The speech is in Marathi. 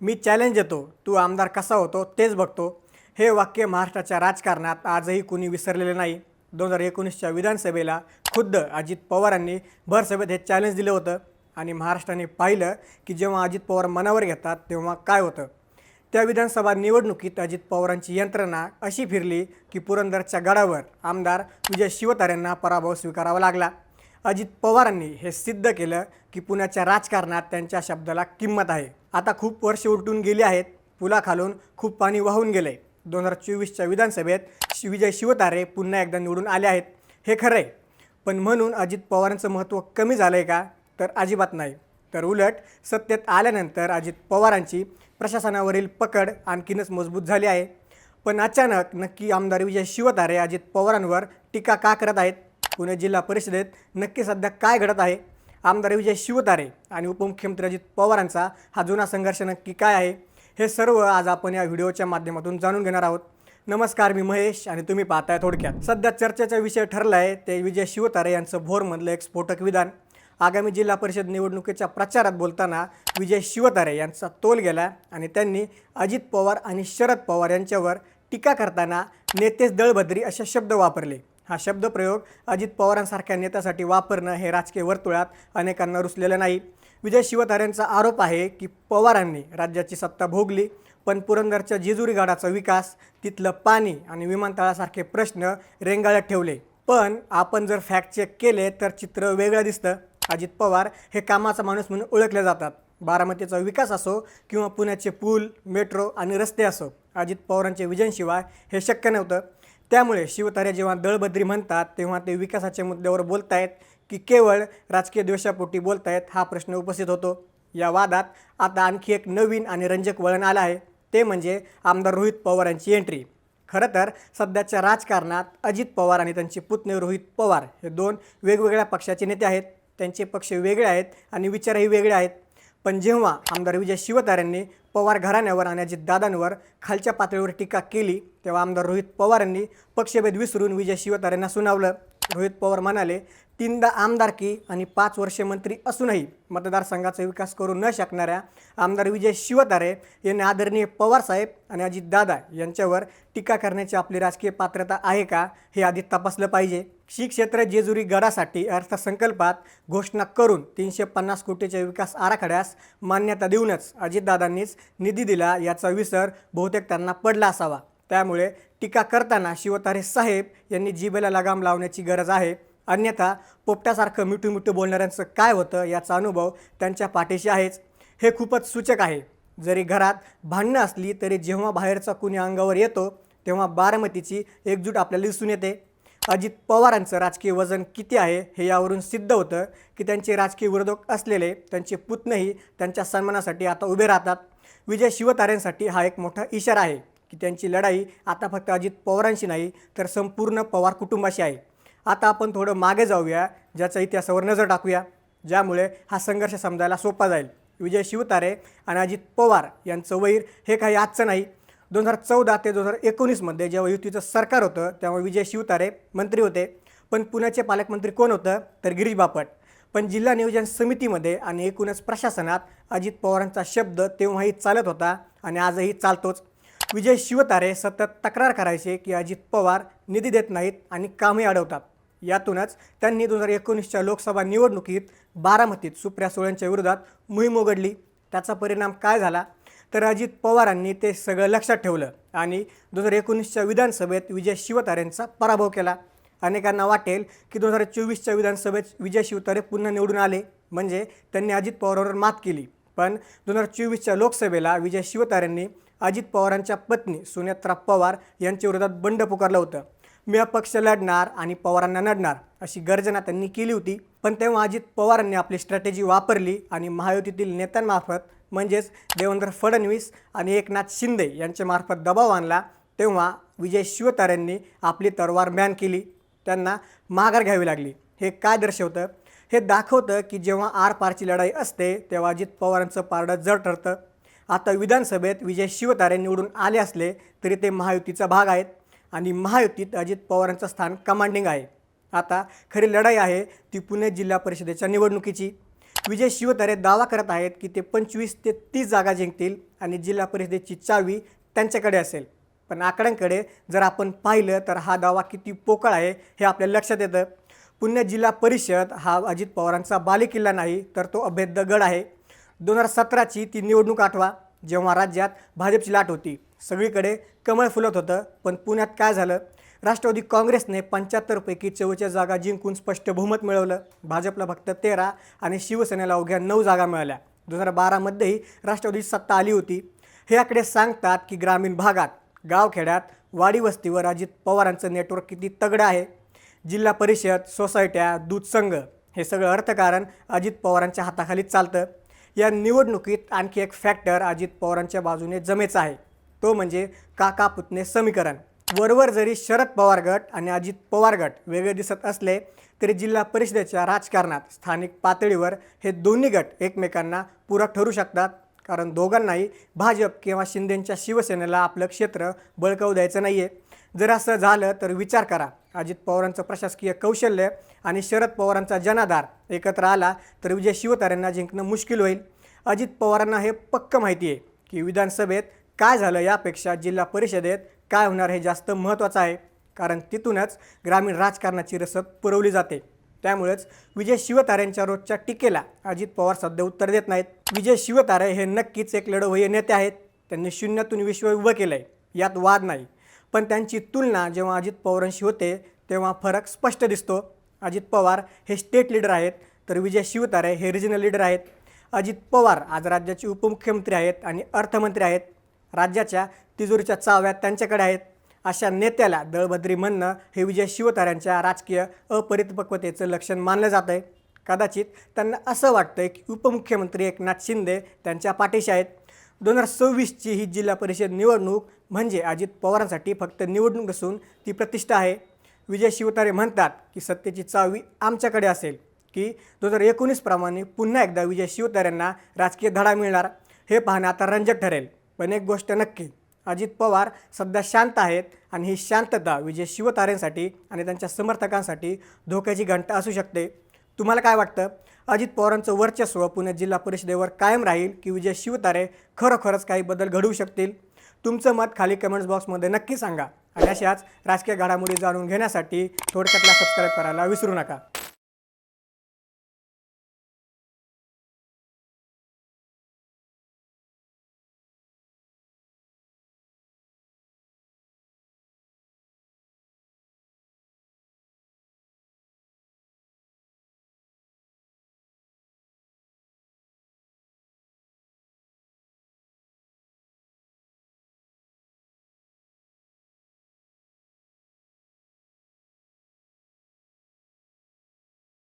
मी चॅलेंज देतो. तू आमदार कसा होतो तेच बघतो. हे वाक्य महाराष्ट्राच्या राजकारणात आजही कुणी विसरलेले नाही. दोन हजार एकोणीसच्या विधानसभेला खुद्द अजित पवारांनी भरसभेत हे चॅलेंज दिलं होतं आणि महाराष्ट्राने पाहिलं की जेव्हा अजित पवार मनावर घेतात तेव्हा काय होतं. त्या विधानसभा निवडणुकीत अजित पवारांची यंत्रणा अशी फिरली की पुरंदरच्या गडावर आमदार विजय शिवतारेंना पराभव स्वीकारावा लागला. अजित पवारांनी हे सिद्ध केलं की पुण्याच्या राजकारणात त्यांच्या शब्दाला किंमत आहे. आता खूप वर्ष उलटून गेली आहेत. पुलाखालून खूप पाणी वाहून गेले दोन हजार चोवीसच्या विधानसभेत शि- विजय शिवतारे पुन्हा एकदा निवडून आले आहेत. हे खरं आहे पण म्हणून अजित पवारांचं महत्त्व कमी झालं आहे का? तर अजिबात नाही. तर उलट सत्तेत आल्यानंतर अजित पवारांची प्रशासनावरील पकड आणखीनच मजबूत झाली आहे. पण अचानक नक्की आमदार विजय शिवतारे अजित पवारांवर टीका का करत आहेत? पुणे जिल्हा परिषदेत नक्की सध्या काय घडत आहे? आमदार विजय शिवतारे आणि उपमुख्यमंत्री अजित पवारांचा हा जुना संघर्ष नक्की काय आहे? हे सर्व आज आपण या व्हिडिओच्या माध्यमातून जाणून घेणार आहोत. नमस्कार मी महेश आणि तुम्ही पाहताय थोडक्यात. सध्या चर्चेचा विषय ठरला आहे ते विजय शिवतारे यांचं भोरमधलं एक स्फोटक विधान. आगामी जिल्हा परिषद निवडणुकीच्या प्रचारात बोलताना विजय शिवतारे यांचा तोल गेला आणि त्यांनी अजित पवार आणि शरद पवार यांच्यावर टीका करताना नेतेच दळभद्री असे शब्द वापरले. हा शब्दप्रयोग अजित पवारांसारख्या नेत्यासाठी वापरणं हे राजकीय वर्तुळात अनेकांना रुचलेलं नाही. विजय शिवतारेंचा आरोप आहे की पवारांनी राज्याची सत्ता भोगली पण पुरंदरच्या जेजुरी गाडाचा विकास तिथलं पाणी आणि विमानतळासारखे प्रश्न रेंगाळत ठेवले. पण आपण जर फॅक्ट चेक केले तर चित्र वेगळं दिसतं. अजित पवार हे कामाचा माणूस म्हणून ओळखले जातात. बारामतीचा विकास असो किंवा पुण्याचे पूल मेट्रो आणि रस्ते असो अजित पवारांचे विजनशिवाय हे शक्य नव्हतं. त्यामुळे शिवतारे जेव्हा दळबद्री म्हणतात तेव्हा ते विकासाच्या मुद्द्यावर बोलतायत की केवळ राजकीय द्वेषापोटी बोलतायत हा प्रश्न उपस्थित होतो. या वादात आता आणखी एक नवीन आणि रंजक वळण आलं आहे ते म्हणजे आमदार रोहित पवार यांची एंट्री खरं तर सध्याच्या राजकारणात अजित पवार आणि त्यांचे पुतणे रोहित पवार हे दोन वेगवेगळ्या पक्षाचे नेते आहेत. त्यांचे पक्ष वेगळे आहेत आणि विचारही वेगळे आहेत. पण जेव्हा आमदार विजय शिवतारेंनी पवार घराण्यावर आणि अजित दादांवर खालच्या पातळीवर टीका केली तेव्हा आमदार रोहित पवारांनी पक्षभेद विसरून विजय शिवतारेंना सुनावलं. रोहित पवार म्हणाले तीनदा आमदारकी आणि पाच वर्षे मंत्री असूनही मतदारसंघाचा विकास करू न शकणाऱ्या आमदार विजय शिवतारे यांनी आदरणीय पवारसाहेब आणि अजितदादा यांच्यावर टीका करण्याची आपली राजकीय पात्रता आहे का हे आधी तपासलं पाहिजे. श्री क्षेत्र जेजुरी गडासाठी अर्थसंकल्पात घोषणा करून तीनशे पन्नास कोटीच्या विकास आराखड्यास मान्यता देऊनच अजितदादांनीच निधी दिला याचा विसर बहुतेक त्यांना पडला असावा. त्यामुळे टीका करताना शिवतारे साहेब यांनी जिभेला लगाम लावण्याची गरज आहे. अन्यथा पोपटासारखं मिठू मिठू बोलणाऱ्यांचं काय होतं याचा अनुभव त्यांच्या पाठीशी आहेच. हे खूपच सूचक आहे. जरी घरात भांडणं असली तरी जेव्हा बाहेरचा कुणी अंगावर येतो तेव्हा बारामतीची एकजूट आपल्याला दिसून येते. अजित पवारांचं राजकीय वजन किती आहे हे यावरून सिद्ध होतं की त्यांचे राजकीय विरोधक असलेले त्यांचे पुतणही त्यांच्या सन्मानासाठी आता उभे राहतात. विजय शिवतारेंसाठी हा एक मोठा इशारा आहे. की त्यांची लढाई आता फक्त अजित पवारांशी नाही तर संपूर्ण पवार कुटुंबाशी आहे. आता आपण थोडं मागे जाऊया ज्याचा इतिहासावर नजर टाकूया ज्यामुळे हा संघर्ष समजायला सोपा जाईल. विजय शिवतारे आणि अजित पवार यांचं वैर हे काही आजचं नाही. दोन हजार चौदा ते दोन हजार एकोणीसमध्ये जेव्हा युतीचं सरकार होतं तेव्हा विजय शिवतारे मंत्री होते. पण पुण्याचे पालकमंत्री कोण होतं? तर गिरीश बापट. पण जिल्हा नियोजन समितीमध्ये आणि एकूणच प्रशासनात अजित पवारांचा शब्द तेव्हाही चालत होता आणि आजही चालतोच. विजय शिवतारे सतत तक्रार करायचे की अजित पवार निधी देत नाहीत आणि कामही अडवतात. यातूनच त्यांनी दोन हजार एकोणीसच्या लोकसभा निवडणुकीत बारामतीत सुप्रिया सुळेंच्या विरोधात मोहीम उघडली. त्याचा परिणाम काय झाला? तर अजित पवारांनी ते सगळं लक्षात ठेवलं आणि दोन हजार एकोणीसच्या विधानसभेत विजय शिवतारेंचा पराभव केला. अनेकांना वाटेल की दोन हजार चोवीसच्या विधानसभेत विजय शिवतारे पुन्हा निवडून आले म्हणजे त्यांनी अजित पवारांवर मात केली. पण दोन हजार चोवीसच्या लोकसभेला विजय शिवतारेंनी अजित पवारांच्या पत्नी सुनेत्रा पवार यांच्या विरोधात बंड पुकारलं होतं. मी अपक्ष लढणार आणि पवारांना नडणार अशी गर्जना त्यांनी केली होती. पण तेव्हा अजित पवारांनी आपली स्ट्रॅटेजी वापरली आणि महायुतीतील नेत्यांमार्फत म्हणजेच देवेंद्र फडणवीस आणि एकनाथ शिंदे यांच्यामार्फत दबाव आणला. तेव्हा विजय शिवतारेंनी आपली तरवार मॅन केली. त्यांना माघार घ्यावी लागली. हे काय दर्शवतं? हे दाखवतं की जेव्हा आरपारची लढाई असते तेव्हा अजित पवारांचं पारडं जड ठरतं. आता विधानसभेत विजय शिवतारे निवडून आले असले तरी ते महायुतीचा भाग आहेत आणि महायुतीत अजित पवारांचं स्थान कमांडिंग आहे. आता खरी लढाई आहे ती पुणे जिल्हा परिषदेच्या निवडणुकीची. विजय शिवतारे दावा करत आहेत की ते पंचवीस ते तीस जागा जिंकतील आणि जिल्हा परिषदेची चावी त्यांच्याकडे असेल. पण आकड्यांकडे जर आपण पाहिलं तर हा दावा किती पोकळ आहे हे आपल्या लक्षात येतं. पुणे जिल्हा परिषद हा अजित पवारांचा बालेकिल्ला नाही तर तो अभेद्य गड आहे. दोन हजार सतराची ती निवडणूक आठवा जेव्हा राज्यात भाजपची लाट होती. सगळीकडे कमळ फुलत होतं पण पुण्यात काय झालं? राष्ट्रवादी काँग्रेसने पंच्याहत्तरपैकी चव्वेचाळीस जागा जिंकून स्पष्ट बहुमत मिळवलं. भाजपला फक्त तेरा आणि शिवसेनेला अवघ्या नऊ जागा मिळाल्या. दोन हजार बारामध्येही राष्ट्रवादी सत्ता आली होती. हे आकडे सांगतात की ग्रामीण भागात गावखेड्यात वाडी वस्तीवर अजित पवारांचं नेटवर्क किती तगडं आहे. जिल्हा परिषद सोसायट्या दूध संघ हे सगळं अर्थकारण अजित पवारांच्या हाताखाली चालतं. या निवडणुकीत आणखी एक फॅक्टर अजित पवारांच्या बाजूने जमेचा आहे. तो म्हणजे काका पुतणे समीकरण. वरवर जरी शरद पवार गट आणि अजित पवार गट वेगळे दिसत असले तरी जिल्हा परिषदेच्या राजकारणात स्थानिक पातळीवर हे दोन्ही गट एकमेकांना पूरक ठरू शकतात. कारण दोघांनाही भाजप किंवा शिंदेंच्या शिवसेनेला आपलं क्षेत्र बळकावू द्यायचं नाही आहे जर असं झालं तर विचार करा. अजित पवारांचं प्रशासकीय कौशल्य आणि शरद पवारांचा जनाधार एकत्र आला तर विजय शिवतारेंना जिंकणं मुश्किल होईल. अजित पवारांना हे पक्क माहिती आहे की विधानसभेत काय झालं यापेक्षा जिल्हा परिषदेत काय होणार हे जास्त महत्त्वाचं आहे कारण तिथूनच ग्रामीण राजकारणाची रसद पुरवली जाते. त्यामुळेच विजय शिवतारेंच्या रोजच्या टीकेला अजित पवार सध्या उत्तर देत नाहीत. विजय शिवतारे हे नक्कीच एक लढवय्ये नेते आहेत. त्यांनी शून्यातून विश्व उभं केलं आहे यात वाद नाही. पण त्यांची तुलना जेव्हा अजित पवारांशी होते तेव्हा फरक स्पष्ट दिसतो. अजित पवार हे स्टेट लीडर आहेत तर विजय शिवतारे हे रिजनल लीडर आहेत. अजित पवार आज राज्याचे उपमुख्यमंत्री आहेत आणि अर्थमंत्री आहेत. राज्याच्या तिजोरीच्या चाव्यात त्यांच्याकडे आहेत. अशा नेत्याला दळभद्री म्हणणं हे विजय शिवताऱ्यांच्या राजकीय अपरिपक्वतेचं लक्षण मानलं जातं आहे कदाचित त्यांना असं वाटतं की उपमुख्यमंत्री एकनाथ शिंदे त्यांच्या पाठीशी आहेत. दोन हजार सव्वीसची ही जिल्हा परिषद निवडणूक म्हणजे अजित पवारांसाठी फक्त निवडणूक असून ती प्रतिष्ठा आहे. विजय शिवतारे म्हणतात की सत्तेची चावी आमच्याकडे असेल की दोन हजार एकोणीसप्रमाणे पुन्हा एकदा विजय शिवतारेंना राजकीय धडा मिळणार. हे पाहणं आता रंजक ठरेल. पण एक गोष्ट नक्की अजित पवार सध्या शांत आहेत आणि ही शांतता विजय शिवतारेंसाठी आणि त्यांच्या समर्थकांसाठी धोक्याची घंटा असू शकते. तुम्हाला काय वाटतं? अजित पवारांचं वर्चस्व पुणे जिल्हा परिषदेवर कायम राहील की विजय शिवतारे खरोखरच काही बदल घडवू शकतील? तुमचं मत खाली कमेंट्स बॉक्समध्ये नक्की सांगा. आणि अशाच राजकीय घडामोडी जाणून घेण्यासाठी थोडक्यातला सबस्क्राईब करायला विसरू नका.